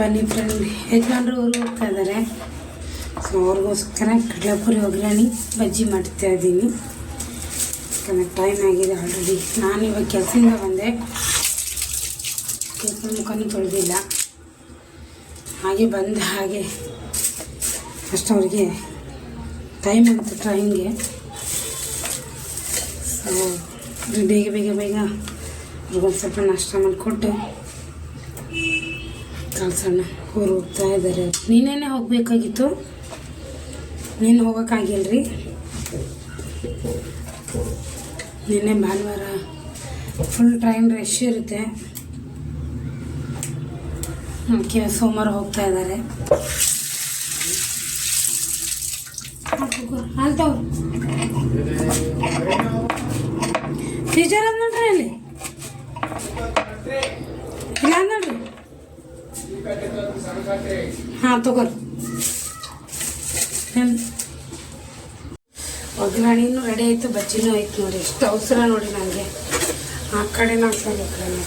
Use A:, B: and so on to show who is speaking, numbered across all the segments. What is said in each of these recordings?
A: ಬನ್ನಿ ಫ್ರೆಂಡ್ ಯಜಮಾನ್ರು ಊರಿಗೆ ಹೋಗ್ತಾ ಇದ್ದಾರೆ ಸೊ ಅವ್ರಿಗೋಸ್ಕರ ಕಡಲೆಪುರಿ ಒಗ್ಗರಣೆ ಬಜ್ಜಿ ಮಾಡ್ತಾ ಇದ್ದೀನಿ. ಯಾಕಂದರೆ ಟೈಮ್ ಆಗಿದೆ ಆಲ್ರೆಡಿ ನಾನು ಇವಾಗ ಕೆಲಸದಿಂದ ಬಂದೆ. ಕೆಲಸ ಮುಖನೂ ತೊಳೆದಿಲ್ಲ. ಹಾಗೆ ಬಂದ ಹಾಗೆ ಫಸ್ಟ್ ಅವ್ರಿಗೆ ಟೈಮ್ ಅಂತ ಟ್ರೈನ್ಗೆ ಸೊ ಬೇಗ ಬೇಗ ಬೇಗ ಅವ್ರಿಗೊಂದು ಸ್ವಲ್ಪ ನಾಷ್ಟ ಮಾಡಿಕೊಟ್ಟು ಕಳ್ಸೋಣ ಊರು ಹೋಗ್ತಾ ಇದ್ದಾರೆ. ನೀನೇನೆ ಹೋಗಬೇಕಾಗಿತ್ತು? ನೀನು ಹೋಗೋಕ್ಕಾಗಿಲ್ರಿ? ನಿನ್ನೆ ಭಾನುವಾರ ಫುಲ್ ಟ್ರೈನ್ ರಶ್ ಇರುತ್ತೆ. ಅದಕ್ಕೆ ಸೋಮವಾರ ಹೋಗ್ತಾ ಇದ್ದಾರೆ. ಟೀಚರ್ ಅದ ನೋಡ್ರಿ ಅಲ್ಲಿ? ಇಲ್ಲ ನೋಡ್ರಿ? ಹಾಂ, ತಗೋರಿ. ಒಗ್ಗರಣೆನೂ ರೆಡಿ ಆಯಿತು, ಬಜ್ಜಿನೂ ಆಯ್ತು ನೋಡಿ. ಎಷ್ಟು ಅವಸರ ನೋಡಿ ನನಗೆ ಆ ಕಡೆ ಹಾಕ್ಕೊಂಡು ಈ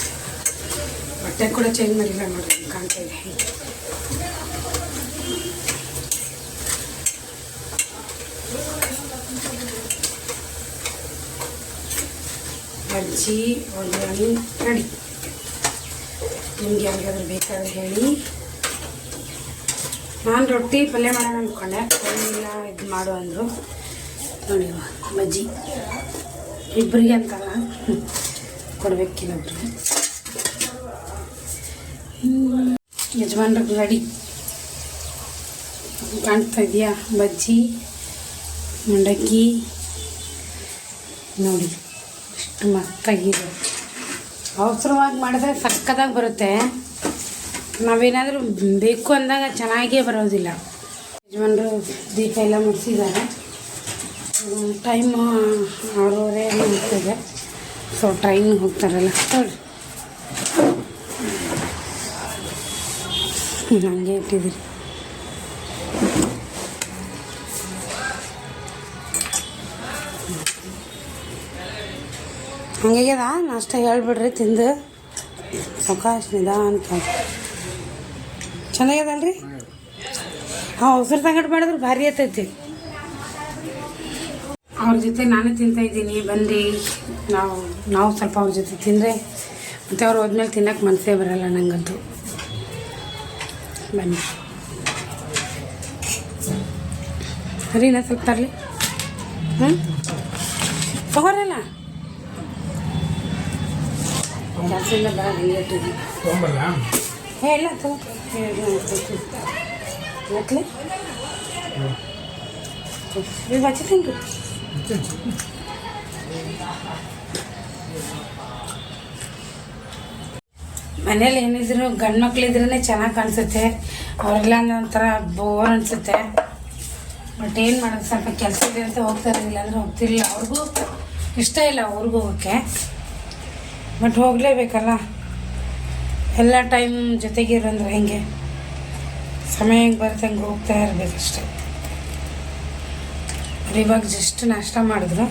A: ಬಟ್ಟೆ ಕೂಡ ಚೇಂಜ್ ಮಾಡಿಲ್ಲ ನೋಡಿ ಕಾಣ್ತಾ ಇದೆ. ಬಜ್ಜಿ ಒಗ್ಗರಣೆ ರೆಡಿ ನಿಮ್ಗೆ ಯಾರಿಗಾದ್ರೂ ಬೇಕಾದ್ರೆ ಹೇಳಿ. ನಾನು ರೊಟ್ಟಿ ಪಲ್ಯ ಮಾಡೋಣ ಅಂದ್ಕೊಂಡೆ ಇಲ್ಲ ಇದು ಮಾಡು ಅಂದರು. ನೋಡಿ ಬಜ್ಜಿ ಇಬ್ಬರಿಗೆ ಅಂತಲ್ಲ. ಕೊಡ್ಬೇಕಿಲ್ಲೊಬ್ರಿಗೆ ಯಜಮಾನ್ರಿಗೆ ರೆಡಿ ಕಾಣ್ತಾ ಇದೆಯಾ ಬಜ್ಜಿ ಮಂಡಕ್ಕಿ? ನೋಡಿ ಇಷ್ಟು ಮಸ್ತಾಗಿದೆ. ಅವಸರವಾಗಿ ಮಾಡಿದ್ರೆ ಸಕ್ಕದಾಗಿ ಬರುತ್ತೆ. ನಾವೇನಾದರೂ ಬೇಕು ಅಂದಾಗ ಚೆನ್ನಾಗೇ ಬರೋದಿಲ್ಲ. ಯಜಮಾನರು ದೀಪ ಎಲ್ಲ ಮುಗಿಸಿದ್ದಾರೆ ಟೈಮು ಆರೂವರೆ ಆಗ್ತದೆ. ಸೊ ಟ್ರೈನ್ ಹೋಗ್ತಾರಲ್ಲ. ನೋಡಿ ಹಂಗೆ ಇಟ್ಟಿದ್ದೀರಿ. ಹಂಗಾಗ್ಯದ ನಾಷ್ಟ ಹೇಳ್ಬಿಡ್ರಿ ತಿಂದು. ಸಾವಕಾಶ ನಿಧಾನಕ್ಕೆ ಚೆನ್ನಾಗ್ಯದಲ್ರಿ ಹಾಂ ಉಸಿರು ಸಂಗಡ ಮಾಡಿದ್ರೆ ಭಾರಿ ಆತೈತಿ ಅವ್ರ ಜೊತೆ ನಾನು ತಿಂತಾ ಇದ್ದೀನಿ ಬನ್ನಿ ನಾವು ನಾವು ಸ್ವಲ್ಪ ಅವ್ರ ಜೊತೆ ತಿಂದರೆ ಮತ್ತು ಅವ್ರು ಹೋದ್ಮೇಲೆ ತಿನ್ನೋಕೆ ಮನಸ್ಸೇ ಬರಲ್ಲ ನನಗಂತೂ ಬನ್ನಿ. ಸರಿ ನಾ ಸ್ವಲ್ಪ ತರಲಿ. ಹ್ಞೂ ತಗೋರಲ್ಲ? ಜಾಸ್ತಿ ಇಲ್ಲ ಲೇಟ್ ಇದೆ ಹೇಳ ತಗೋ. ಮನೇಲಿ ಏನಿದ್ರು ಗಂಡು ಮಕ್ಳಿದ್ರೇ ಚೆನ್ನಾಗಿ ಕಾಣಿಸುತ್ತೆ. ಅವ್ರಿಗೆಲ್ಲ ಒಂಥರ ಬೋರ್ ಅನಿಸುತ್ತೆ. ಬಟ್ ಏನು ಮಾಡೋದು? ಸ್ವಲ್ಪ ಕೆಲಸ ಇದೆ ಅಂತ ಹೋಗ್ತಾ ಇರಲಿಲ್ಲ ಅಂದರೆ ಹೋಗ್ತಿರ್ಲಿಲ್ಲ. ಅವ್ರಿಗೂ ಇಷ್ಟ ಇಲ್ಲ ಅವ್ರಿಗೂ ಹೋಗೋಕ್ಕೆ. ಬಟ್ ಹೋಗಲೇಬೇಕಲ್ಲ. ಎಲ್ಲ ಟೈಮ್ ಜೊತೆಗಿರಂದ್ರೆ ಹೆಂಗೆ? ಸಮಯ ಹೆಂಗೆ ಬರುತ್ತೆ ಹಂಗೆ ಹೋಗ್ತಾ ಇರಬೇಕಷ್ಟೆ ಇವಾಗ ಜಸ್ಟ್ ನಾಷ್ಟ ಮಾಡಿದ್ರು.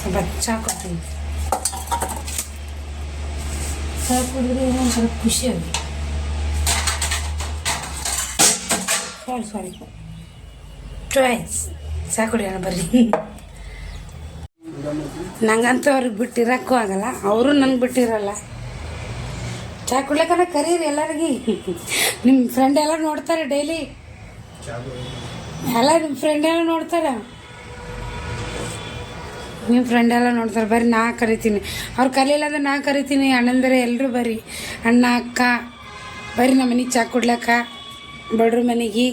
A: ಸ್ವಲ್ಪ ಚಹಾ ಕೊಡ್ತೀನಿ. ಚಹಾ ಕುಡಿದ್ರೆ ಒಂದು ಸ್ವಲ್ಪ ಖುಷಿ ಆಗಿ ಸಾರಿ ಸಾರಿ ಟ್ವೈಸ್ ಚಹಾ ಕುಡಿಯೋಣ ಬರ್ರಿ. ನಂಗಂತೂ ಅವ್ರಿಗೆ ಬಿಟ್ಟಿರೋಕ್ಕೂ ಆಗಲ್ಲ. ಅವರು ನಂಗೆ ಬಿಟ್ಟಿರಲ್ಲ. ಚಹಾ ಕುಡ್ಲಕ್ಕನ ಕರೀರಿ ಎಲ್ಲರಿಗೆ. ನಿಮ್ಮ ಫ್ರೆಂಡ್ ಎಲ್ಲ ನೋಡ್ತಾರೆ ಡೈಲಿ ಎಲ್ಲ ನಿಮ್ಮ ಫ್ರೆಂಡ್ ಎಲ್ಲ ನೋಡ್ತಾರೆ. ನಿಮ್ಮ ಫ್ರೆಂಡ್ ಎಲ್ಲ ನೋಡ್ತಾರೆ. ಬರ್ರಿ, ನಾ ಕರಿತೀನಿ. ಅವ್ರು ಕರೀಲಿಲ್ಲ ಅಂದ್ರೆ ನಾ ಕರಿತೀನಿ. ಅಣ್ಣಂದರೆ ಎಲ್ಲರೂ ಬರ್ರಿ. ಅಣ್ಣ, ಅಕ್ಕ, ಬರ್ರಿ ನಮ್ಮ ಮನೆಗೆ ಚಾ ಕುಡ್ಲಕ್ಕ ಬಡ್ರ ಮನೆಗೆ.